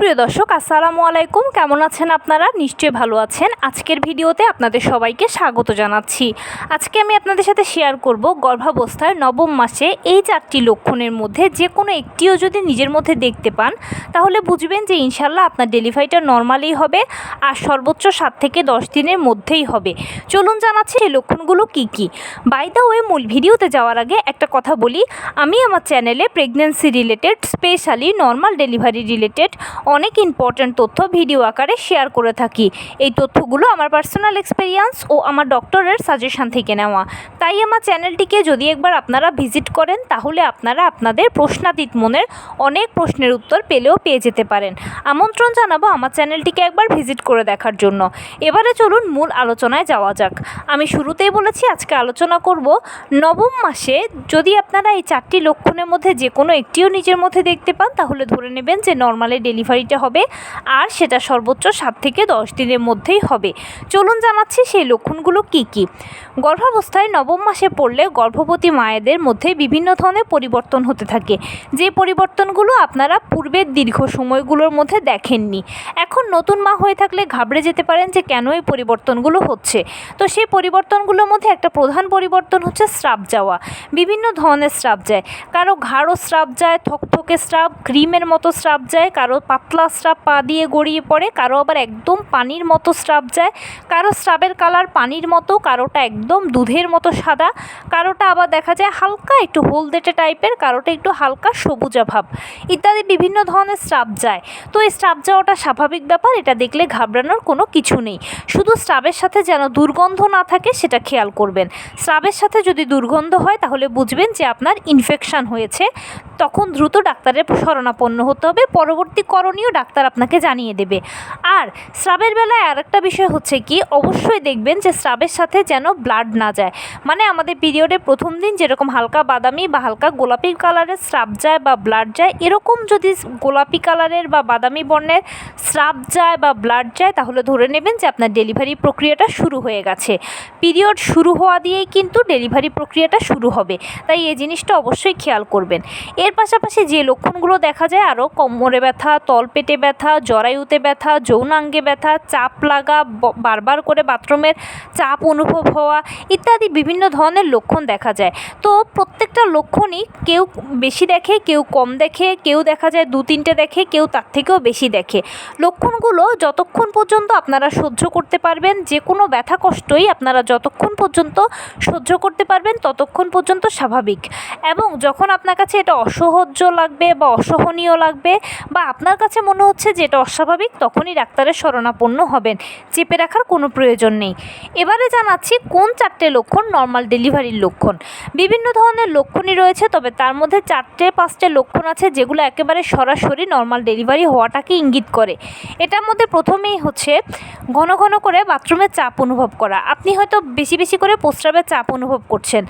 সুপ্রিয় দর্শক, আসসালামু আলাইকুম। কেমন আছেন আপনারা? নিশ্চয়ই ভালো আছেন। আজকের ভিডিওতে আপনাদের সবাইকে স্বাগত জানাচ্ছি। আজকে আমি আপনাদের সাথে শেয়ার করব গর্ভাবস্থায় নবম মাসে এই চারটি লক্ষণের মধ্যে যে কোনো একটিও যদি নিজের মধ্যে দেখতে পান, তাহলে বুঝবেন যে ইনশাল্লাহ আপনার ডেলিভারিটা নর্মালি হবে আর সর্বোচ্চ সাত থেকে দশ দিনের মধ্যেই হবে। চলুন জানাচ্ছি এই লক্ষণগুলো কি কি। বাই দ্য ওয়ে মূল ভিডিওতে যাওয়ার আগে একটা কথা বলি। আমি আমার চ্যানেলে pregnancy related specially normal delivery related অনেক ইম্পর্ট্যান্ট তথ্য ভিডিও আকারে শেয়ার করে থাকি। এই তথ্যগুলো আমার পার্সোনাল এক্সপেরিয়েন্স ও আমার ডক্টরের সাজেশন থেকে নেওয়া। তাই আমার চ্যানেলটিকে যদি একবার আপনারা ভিজিট করেন, তাহলে আপনারা আপনাদের প্রশ্নাতীত মনের অনেক প্রশ্নের উত্তর পেলেও পেয়ে যেতে পারেন। আমন্ত্রণ জানাব আমার চ্যানেলটিকে একবার ভিজিট করে দেখার জন্য। এবারে চলুন মূল আলোচনায় যাওয়া যাক। আমি শুরুতেই বলেছি, আজকে আলোচনা করব নবম মাসে যদি আপনারা এই চারটি লক্ষণের মধ্যে যে কোনো একটিও নিজের মধ্যে দেখতে পান, তাহলে ধরে নেবেন যে নর্মালি ডেলিভারিটা হবে আর সেটা সর্বোচ্চ সাত থেকে দশ দিনের মধ্যেই হবে। চলুন জানাচ্ছি সেই লক্ষণগুলো কি কি? গর্ভাবস্থায় নবম মাসে পড়লে গর্ভবতী মায়েদের মধ্যে বিভিন্ন ধরনের পরিবর্তন হতে থাকে। যে পরিবর্তনগুলো আপনারা পূর্বের দীর্ঘ সময়গুলোর মধ্যে দেখেননি। এখন নতুন মা হয়ে থাকলে ঘাবড়ে যেতে পারেন যে কেন এই পরিবর্তনগুলো হচ্ছে। তো সেই পরিবর্তনগুলোর মধ্যে একটা প্রধান পরিবর্তন হচ্ছে স্রাব যাওয়া। বিভিন্ন ধরনের স্রাব যায়। কারও ঘাড়ো স্রাব যায়, থকথকে স্রাব, ক্রিমের মতো স্রাব যায়, কারও পাতলা স্রাব পা দিয়ে গড়িয়ে পড়ে, কারও আবার একদম পানির মতো স্রাব যায়, কারও স্রাবের কালার পানির মতো, কারোটা একদম দুধের মতো সাদা, কারোটা আবার দেখা যায় হালকা একটু হলদেটে টাইপের, কারোটা একটু হালকা সবুজা ভাব, ইত্যাদি বিভিন্ন ধরনের স্রাব যায়। তো এই স্রাব যাওয়াটা স্বাভাবিক ব্যাপার, এটা দেখলে ঘাবড়ানোর কোনো কিছু নেই। শুধু স্রাবের সাথে যেন দুর্গন্ধ না থাকে, সেটা খেয়াল করবেন। স্রাবের সাথে যদি দুর্গন্ধ হয়, তাহলে বুঝবেন যে আপনার ইনফেকশান হয়েছে। তখন দ্রুত ডাক্তারের শরণাপন্ন হতে হবে। পরবর্তী করণীয় ডাক্তার আপনাকে জানিয়ে দেবে। আর স্রাবের বেলায় আরেকটা বিষয় হচ্ছে কি, অবশ্যই দেখবেন যে স্রাবের সাথে যেন ব্লাড না যায়। মানে আমাদের পিরিয়ডের প্রথম দিন যেরকম হালকা বাদামি বা হালকা গোলাপি কালারের স্রাব যায় বা ব্লাড যায়, এরকম যদি গোলাপি কালারের বা বাদামি বর্ণের স্রাব যায় বা ব্লাড যায়, তাহলে ধরে নেবেন যে আপনার ডেলিভারি প্রক্রিয়াটা শুরু হয়ে গেছে। পিরিয়ড শুরু হওয়া দিয়েই কিন্তু ডেলিভারি প্রক্রিয়াটা শুরু হবে। তাই এই জিনিসটা অবশ্যই খেয়াল করবেন। এর পাশাপাশি যে লক্ষণগুলো দেখা যায় আরও কোমরে ব্যথা, তলপেটে ব্যথা, জরায়ুতে ব্যথা, যৌনাঙ্গে ব্যথা, চাপ লাগা বারবার করে বাথরুমের চাপ অনুভব হওয়া ইত্যাদি বিভিন্ন ধরনের লক্ষণ দেখা যায়। তো প্রত্যেকটা লক্ষণই কেউ বেশি দেখে, কেউ কম দেখে, কেউ দেখা যায় দু তিনটে দেখে, কেউ তার থেকেও বেশি দেখে। লক্ষণগুলো যতক্ষণ পর্যন্ত আপনারা সহ্য করতে পারবেন, যে কোনো ব্যথা কষ্টই আপনারা যতক্ষণ পর্যন্ত সহ্য করতে পারবেন, ততক্ষণ পর্যন্ত স্বাভাবিক। এবং যখন আপনার কাছে এটা অসহ্য লাগবে বা অসহনীয় লাগবে বা আপনার কাছে মনে হচ্ছে যে এটা অস্বাভাবিক, তখনই ডাক্তারের শরণাপন্ন হবেন। চেপে রাখার কোনো প্রয়োজন নেই। এবারে জানাচ্ছি কোন চারটে লক্ষণ নর্মাল ডেলিভারির লক্ষণ? বিভিন্ন ধরনের লক্ষণই রয়েছে, তবে তার মধ্যে চারটে, পাঁচটে লক্ষণ আছে যেগুলো একেবারে সরাসরি নর্মাল ডেলিভারি হওয়াটাকে ইঙ্গিত করে। এটার মধ্যে প্রথমেই হচ্ছে ঘন ঘন করে বাথরুমে চাপ অনুভব করা। আপনি হয়তো বেশি বেশি করে প্রস্রাবের চাপ অনুভব করছেন।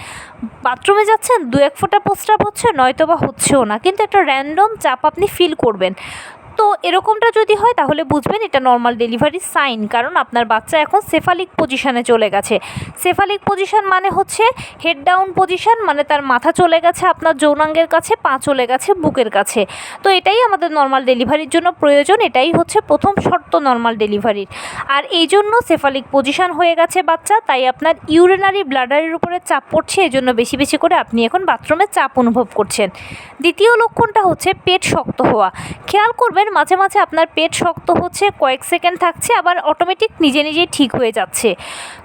বাথরুমে যাচ্ছেন দু এক ফোঁটা প্রস্রাব হচ্ছে নয়তো বা হচ্ছেও না। কিন্তু একটা র্যান্ডম চাপ আপনি ফিল করবেন। তো এরকমটা যদি হয়, তাহলে বুঝবেন এটা নর্মাল ডেলিভারি সাইন কারণ আপনার বাচ্চা এখন সেফালিক পজিশানে চলে গেছে। সেফালিক পজিশান মানে হচ্ছে হেড ডাউন পজিশান মানে তার মাথা চলে গেছে, আপনার যৌনাঙ্গের কাছে, পা চলে গেছে, বুকের কাছে। তো এটাই আমাদের নর্মাল ডেলিভারির জন্য প্রয়োজন, এটাই হচ্ছে প্রথম শর্ত নর্মাল ডেলিভারির আর এই জন্য সেফালিক পজিশান হয়ে গেছে বাচ্চা, তাই আপনার ইউরিনারি ব্লাডারের উপরে চাপ পড়ছে এই জন্য বেশি বেশি করে আপনি এখন বাথরুমে চাপ অনুভব করছেন। দ্বিতীয় লক্ষণটা হচ্ছে পেট শক্ত হওয়া। খেয়াল করবেন মাঝে মাঝে আপনার পেট শক্ত হচ্ছে, কয়েক সেকেন্ড থাকছে, আবার অটোমেটিক নিজে নিজেই ঠিক হয়ে যাচ্ছে।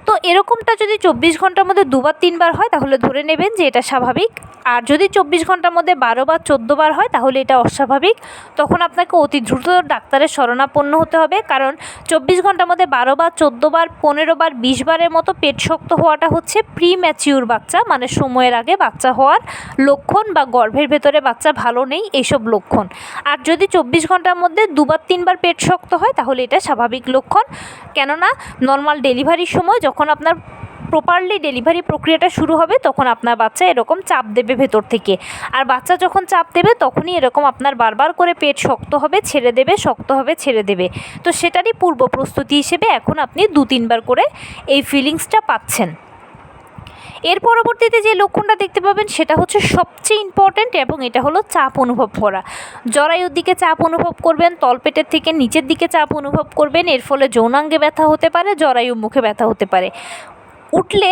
তো এরকমটা যদি চব্বিশ ঘণ্টার মধ্যে দুবার, তিনবার হয়, তাহলে ধরে নেবেন যে এটা স্বাভাবিক। আর যদি চব্বিশ ঘণ্টার মধ্যে বারো বার চোদ্দ বার হয়, তাহলে এটা অস্বাভাবিক। তখন আপনাকে অতি দ্রুত ডাক্তারের শরণাপন্ন হতে হবে, কারণ চব্বিশ ঘণ্টার মধ্যে বারো বার চোদ্দ বার, পনেরো বার, বিশ বারের মতো পেট শক্ত হওয়াটা হচ্ছে প্রি ম্যাচিউর বাচ্চা মানে সময়ের আগে বাচ্চা হওয়ার লক্ষণ বা গর্ভের ভেতরে বাচ্চা ভালো নেই এইসব লক্ষণ। আর যদি চব্বিশ ঘণ্টার মধ্যে দুবার, তিনবার পেট শক্ত হয়, তাহলে এটা স্বাভাবিক লক্ষণ। কেননা নর্মাল ডেলিভারির সময় যখন আপনার প্রপারলি ডেলিভারি প্রক্রিয়াটা শুরু হবে, তখন আপনার বাচ্চা এরকম চাপ দেবে ভেতর থেকে। আর বাচ্চা যখন চাপ দেবে, তখনই এরকম আপনার বারবার করে পেট শক্ত হবে, ছেড়ে দেবে, শক্ত হবে, ছেড়ে দেবে। তো সেটারই পূর্ব প্রস্তুতি হিসেবে এখন আপনি দু তিনবার করে এই ফিলিংসটা পাচ্ছেন। এর পরবর্তীতে যে লক্ষণটা দেখতে পাবেন সেটা হচ্ছে সবচেয়ে ইম্পর্ট্যান্ট এবং এটা হলো চাপ অনুভব করা। জরায়ুর দিকে চাপ অনুভব করবেন, তলপেটের থেকে নিচের দিকে চাপ অনুভব করবেন, এর ফলে যৌনাঙ্গে ব্যথা হতে পারে জরায়ু মুখে ব্যথা হতে পারে। উঠলে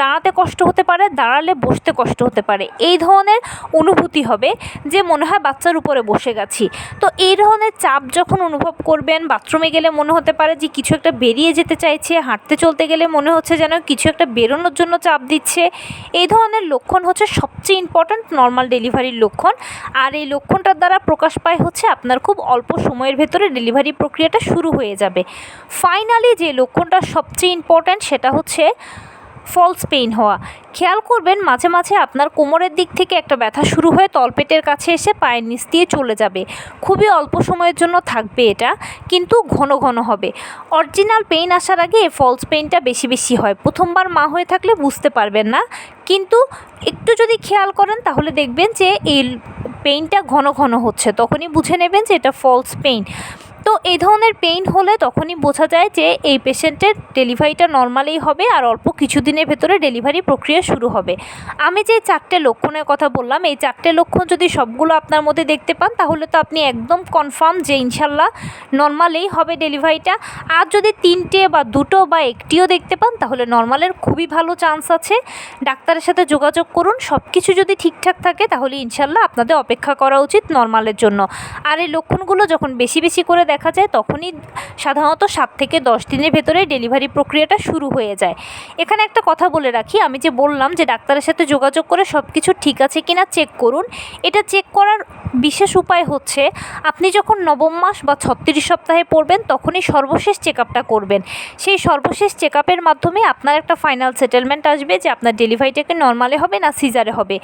দাঁড়াতে কষ্ট হতে পারে, দাঁড়ালে বসতে কষ্ট হতে পারে। এই ধরনের অনুভূতি হবে যে মনে হয় বাচ্চার উপরে বসে গেছি। তো এই ধরনের চাপ যখন অনুভব করবেন, বাথরুমে গেলে মনে হতে পারে যে কিছু একটা বেরিয়ে যেতে চাইছে, হাঁটতে চলতে গেলে মনে হচ্ছে যেন কিছু একটা বেরোনোর জন্য চাপ দিচ্ছে। এই ধরনের লক্ষণ হচ্ছে সবচেয়ে ইম্পর্ট্যান্ট নর্মাল ডেলিভারির লক্ষণ। আর এই লক্ষণটার দ্বারা প্রকাশ পায় হচ্ছে আপনার খুব অল্প সময়ের ভেতরে ডেলিভারি প্রক্রিয়াটা শুরু হয়ে যাবে। ফাইনালি যে লক্ষণটা সবচেয়ে ইম্পর্ট্যান্ট সেটা হচ্ছে ফলস পেইন হওয়া। খেয়াল করবেন, মাঝে মাঝে আপনার কোমরের দিক থেকে একটা ব্যথা শুরু হয়ে তলপেটের কাছে এসে পায়ের নিচ দিয়ে চলে যাবে। খুবই অল্প সময়ের জন্য থাকবে এটা, কিন্তু ঘন ঘন হবে। অরিজিনাল পেইন আসার আগে ফলস পেইনটা বেশি বেশি হয়। প্রথমবার মা হয়ে থাকলে বুঝতে পারবেন না, কিন্তু একটু যদি খেয়াল করেন তাহলে দেখবেন যে এই পেইনটা ঘন ঘন হচ্ছে। তখনই বুঝে নেবেন যে এটা ফলস পেইন। তো এই ধরনের পেইন হলে তখনই বোঝা যায় যে এই পেশেন্টের ডেলিভারিটা নর্মালি হবে আর অল্প কিছুদিনের ভেতরে ডেলিভারি প্রক্রিয়া শুরু হবে। আমি যে চারটে লক্ষণের কথা বললাম, এই চারটে লক্ষণ যদি সবগুলো আপনার মধ্যে দেখতে পান, তাহলে তো আপনি একদম কনফার্ম যে ইনশাল্লাহ নর্মালেই হবে ডেলিভারিটা আর যদি তিনটে বা দুটো বা একটিও দেখতে পান, তাহলে নর্মালের খুবই ভালো চান্স আছে। ডাক্তারের সাথে যোগাযোগ করুন সব কিছু যদি ঠিকঠাক থাকে, তাহলে ইনশাল্লাহ আপনাদের অপেক্ষা করা উচিত নর্মালের জন্য। আর এই লক্ষণগুলো যখন বেশি বেশি করে দেখা যায় তখনই সাধারণত সাত থেকে দশ দিনের ভেতরে ডেলিভারি প্রক্রিয়াটা শুরু হয়ে যায়। এখানে একটা কথা বলে রাখি, আমি যে বললাম যে ডাক্তারের সাথে যোগাযোগ করে সব কিছু ঠিক আছে কিনা চেক করুন। এটা চেক করার বিশেষ উপায় হচ্ছে, আপনি যখন নবম মাস বা ছত্রিশ সপ্তাহে পড়বেন তখনই সর্বশেষ চেক আপটা করবেন। সেই সর্বশেষ চেক আপের মাধ্যমে আপনার একটা ফাইনাল সেটেলমেন্ট আসবে যে আপনার ডেলিভারিটাকে নর্মালে হবে না সিজারে হবে।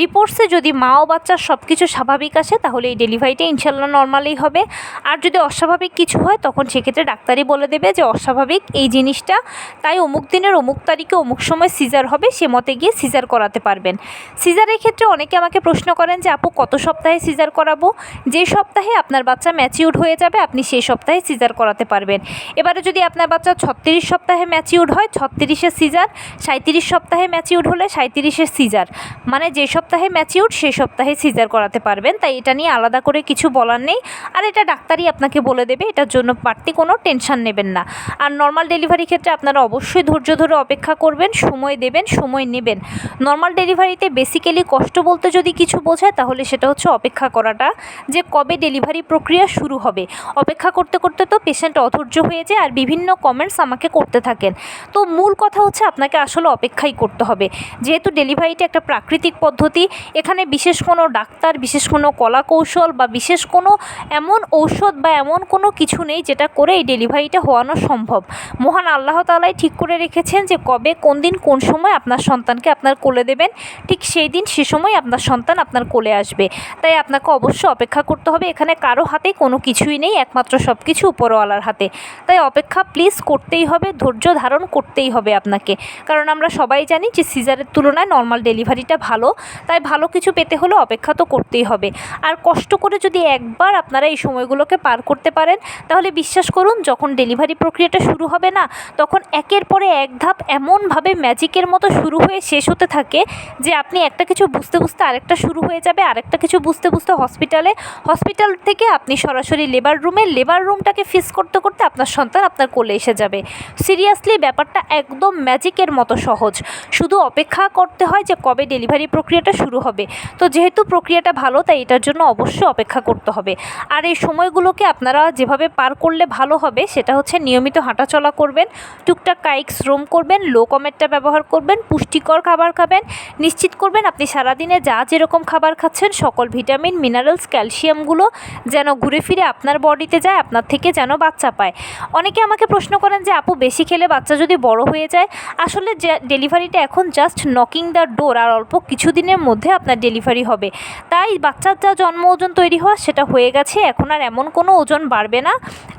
রিপোর্টসে যদি মা ও বাচ্চার সব কিছু স্বাভাবিক আসে তাহলে এই ডেলিভারিটা ইনশাল্লাহ নর্মালেই হবে। আর যদি অস্বাভাবিক কিছু হয়, তখন সেক্ষেত্রে ডাক্তারই বলে দেবে যে অস্বাভাবিক এই জিনিসটা। তাই অমুক দিনের অমুক তারিখে অমুক সময় সিজার হবে, সে মতে গিয়ে সিজার করাতে পারবেন। সিজারের ক্ষেত্রে অনেকে আমাকে প্রশ্ন করেন যে, আপু, কত সপ্তাহে সিজার করাবো? যে সপ্তাহে আপনার বাচ্চা ম্যাচিউর হয়ে যাবে, আপনি সেই সপ্তাহে সিজার করাতে পারবেন। এবারে যদি আপনার বাচ্চা ছত্রিশ সপ্তাহে ম্যাচিউর হয়, ছত্রিশে সিজার সাঁত্রিশ সপ্তাহে ম্যাচিউর হলে সাঁত্রিশে সিজার। মানে যে সপ্তাহে ম্যাচিউর সেই সপ্তাহে সিজার করাতে পারবেন। তাই এটা নিয়ে আলাদা করে কিছু বলার নেই। আর এটা ডাক্তারই আপনাকে বলে দেবে, এটার জন্য বাড়তি কোনো টেনশন নেবেন না। আর নর্মাল ডেলিভারি ক্ষেত্রে আপনারা অবশ্যই ধৈর্য ধরে অপেক্ষা করবেন, সময় দেবেন, সময় নেবেন। নর্মাল ডেলিভারিতে বেসিক্যালি কষ্ট বলতে যদি কিছু বোঝায়, তাহলে সেটা হচ্ছে অপেক্ষা করাটা, যে কবে ডেলিভারি প্রক্রিয়া শুরু হবে। অপেক্ষা করতে করতে তো পেশেন্ট অধৈর্য হয়ে যায়, আর বিভিন্ন কমেন্টস আমাকে করতে থাকেন। তো মূল কথা হচ্ছে আপনাকে আসলে অপেক্ষাই করতে হবে। যেহেতু ডেলিভারিটা একটা প্রাকৃতিক পদ্ধতি, এখানে বিশেষ কোনো ডাক্তার, বিশেষ কোনো কলা কৌশল বা বিশেষ কোনো এমন ঔষধ বা এমন কোনো কিছু নেই যেটা করে এই ডেলিভারিটা হওয়ানো সম্ভব। মহান আল্লাহ তালাই ঠিক করে রেখেছেন যে কবে, কোন দিন, কোন সময় আপনার সন্তানকে আপনার কোলে দেবেন। ঠিক সেই দিন, সে সময় আপনার সন্তান আপনার কোলে আসবে। তাই আপনাকে অবশ্যই অপেক্ষা করতে হবে। এখানে কারও হাতে কোনো কিছুই নেই, একমাত্র সব কিছু উপরওয়ালার হাতে। তাই অপেক্ষা প্লিজ করতেই হবে, ধৈর্য ধারণ করতেই হবে আপনাকে। কারণ আমরা সবাই জানি যে সিজারের তুলনায় নর্মাল ডেলিভারিটা ভালো। তাই ভালো কিছু পেতে হলে অপেক্ষা তো করতেই হবে। আর কষ্ট করে যদি একবার আপনারা এই সময়গুলোকে পার করতে পারেন, তাহলে বিশ্বাস করুন যখন ডেলিভারি প্রক্রিয়াটা শুরু হবে না, তখন একের পরে এক ধাপ এমনভাবে ম্যাজিকের মতো শুরু হয়ে শেষ হতে থাকে যে আপনি একটা কিছু বুঝতে বুঝতে আরেকটা শুরু হয়ে যাবে, আরেকটা কিছু বুঝতে বুঝতে হসপিটালে হসপিটাল থেকে আপনি সরাসরি লেবার রুমে লেবার রুমটাকে ফিস করতে করতে আপনার সন্তান আপনার কোলে এসে যাবে। সিরিয়াসলি ব্যাপারটা একদম ম্যাজিকের মতো সহজ। শুধু অপেক্ষা করতে হয় যে কবে ডেলিভারি প্রক্রিয়াটা শুরু হবে। তো যেহেতু প্রক্রিয়াটা ভালো, তাই এটার জন্য অবশ্যই অপেক্ষা করতে হবে। আর এই সময়গুলোকে আপনারা যেভাবে পার করলে ভালো হবে, সেটা হচ্ছে নিয়মিত হাঁটাচলা করবেন, টুকটাক কায়িক শ্রম করবেন, লো কমেটটা ব্যবহার করবেন, পুষ্টিকর খাবার খাবেন, নিশ্চিত করবেন আপনি সারাদিনে যা যেরকম খাবার খাচ্ছেন, সকল ভিটামিন, মিনারেলস, ক্যালসিয়ামগুলো যেন ঘুরে ফিরে আপনার বডিতে যায়, আপনার থেকে যেন বাচ্চা পায়। অনেকে আমাকে প্রশ্ন করেন যে, আপু, বেশি খেলে বাচ্চা যদি বড় হয়ে যায়? আসলে ডেলিভারিটা এখন জাস্ট নকিং দ্য ডোর আর অল্প কিছুদিনের মধ্যে আপনার ডেলিভারি হবে। তাই বাচ্চার যা জন্ম ওজন তৈরি হওয়া, সেটা হয়ে গেছে, এখন আর এমন কোনো ওজন বাড়বে না।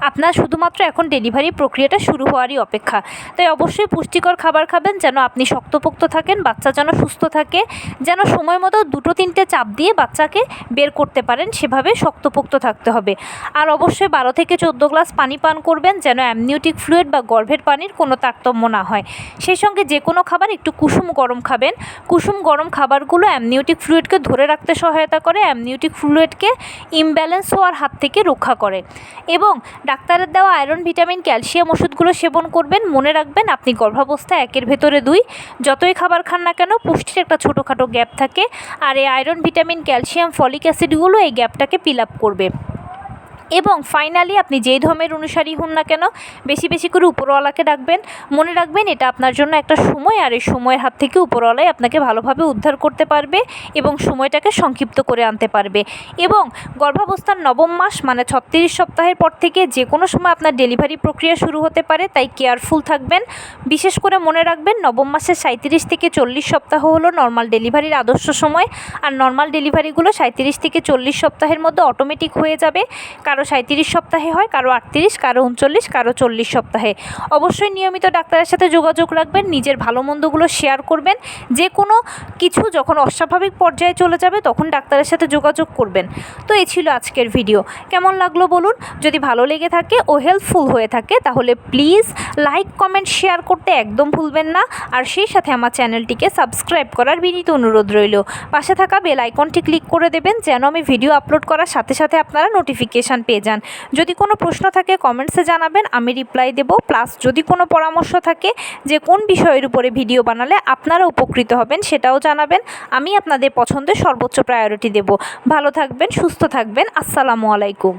আপনার শুধুমাত্র এখন ডেলিভারি প্রক্রিয়াটা শুরু হওয়ারই অপেক্ষা। তাই অবশ্যই পুষ্টিকর খাবার খাবেন, যেন আপনি শক্তপোক্ত থাকেন, বাচ্চা যেন সুস্থ থাকে, যেন সময় মতো দুটো তিনটে চাপ দিয়ে বাচ্চাকে বের করতে পারেন, সেভাবে শক্তপোক্ত থাকতে হবে। আর অবশ্যই বারো থেকে চোদ্দ গ্লাস পানি পান করবেন, যেন অ্যামনিউটিক ফ্লুইড বা গর্ভের পানির কোনো তারতম্য না হয়। সেই সঙ্গে যে কোনো খাবার একটু কুসুম গরম খাবেন। কুসুম গরম খাবারগুলো অ্যামনিউটিক ফ্লুইডকে ধরে রাখতে সহায়তা করে। অ্যামনিউটিক ফ্লুইডকে ইমব্যালেন্স হওয়ার হাত থেকে রক্ষা করে। এবং ডাক্তারের দেওয়া আয়রন, ভিটামিন, ক্যালসিয়াম ওষুধগুলো সেবন করবেন, মনে রাখবেন আপনি গর্ভাবস্থা একের ভেতরে দুই। যতই খাবার খান না কেন, পুষ্টির একটা ছোটোখাটো গ্যাপ থাকে। আর এই আয়রন, ভিটামিন, ক্যালসিয়াম, ফলিক অ্যাসিডগুলো এই গ্যাপটাকে ফিল আপ করবে। এবং ফাইনালি আপনি যেই ধর্মের অনুসারী হন না কেন, বেশি বেশি করে উপরওয়ালাকে ডাকবেন। মনে রাখবেন এটা আপনার জন্য একটা সময়, আর এই সময়ের হাত থেকে উপরওয়ালাই আপনাকে ভালোভাবে উদ্ধার করতে পারবে এবং সময়টাকে সংক্ষিপ্ত করে আনতে পারবে। এবং গর্ভাবস্থার নবম মাস মানে ছত্রিশ সপ্তাহের পর থেকে যে কোনো সময় আপনার ডেলিভারি প্রক্রিয়া শুরু হতে পারে, তাই কেয়ারফুল থাকবেন। বিশেষ করে মনে রাখবেন, নবম মাসের সাঁত্রিশ থেকে চল্লিশ সপ্তাহ হলো নর্মাল ডেলিভারির আদর্শ সময়, আর নর্মাল ডেলিভারিগুলো সাঁত্রিশ থেকে চল্লিশ সপ্তাহের মধ্যে অটোমেটিক হয়ে যাবে। কারও সাঁত্রিশ সপ্তাহে হয়, কারও আটত্রিশ, কারও উনচল্লিশ, কারও চল্লিশ সপ্তাহে। অবশ্যই নিয়মিত ডাক্তারের সাথে যোগাযোগ রাখবেন, নিজের ভালো মন্দগুলো শেয়ার করবেন। যে কোনো কিছু যখন অস্বাভাবিক পর্যায়ে চলে যাবে, তখন ডাক্তারের সাথে যোগাযোগ করবেন। তো এই ছিল আজকের ভিডিও। কেমন লাগল বলুন? যদি ভালো লেগে থাকে ও হেল্পফুল হয়ে থাকে, তাহলে প্লিজ লাইক, কমেন্ট, শেয়ার করতে একদম ভুলবেন না। আর সেই সাথে আমার চ্যানেলটিকে সাবস্ক্রাইব করার বিনীত অনুরোধ রইল। পাশে থাকা বেল আইকনটি ক্লিক করে দেবেন, যেন আমি ভিডিও আপলোড করার সাথে সাথে আপনারা নোটিফিকেশান পেয়ে যান। যদি কোনো প্রশ্ন থাকে কমেন্টসে জানাবেন, আমি রিপ্লাই দেব। প্লাস যদি কোনো পরামর্শ থাকে যে কোন বিষয়ের উপরে ভিডিও বানালে আপনারা উপকৃত হবেন, সেটাও জানাবেন। আমি আপনাদের পছন্দের সর্বোচ্চ প্রায়োরিটি দেব। ভালো থাকবেন, সুস্থ থাকবেন। আসসালামু আলাইকুম।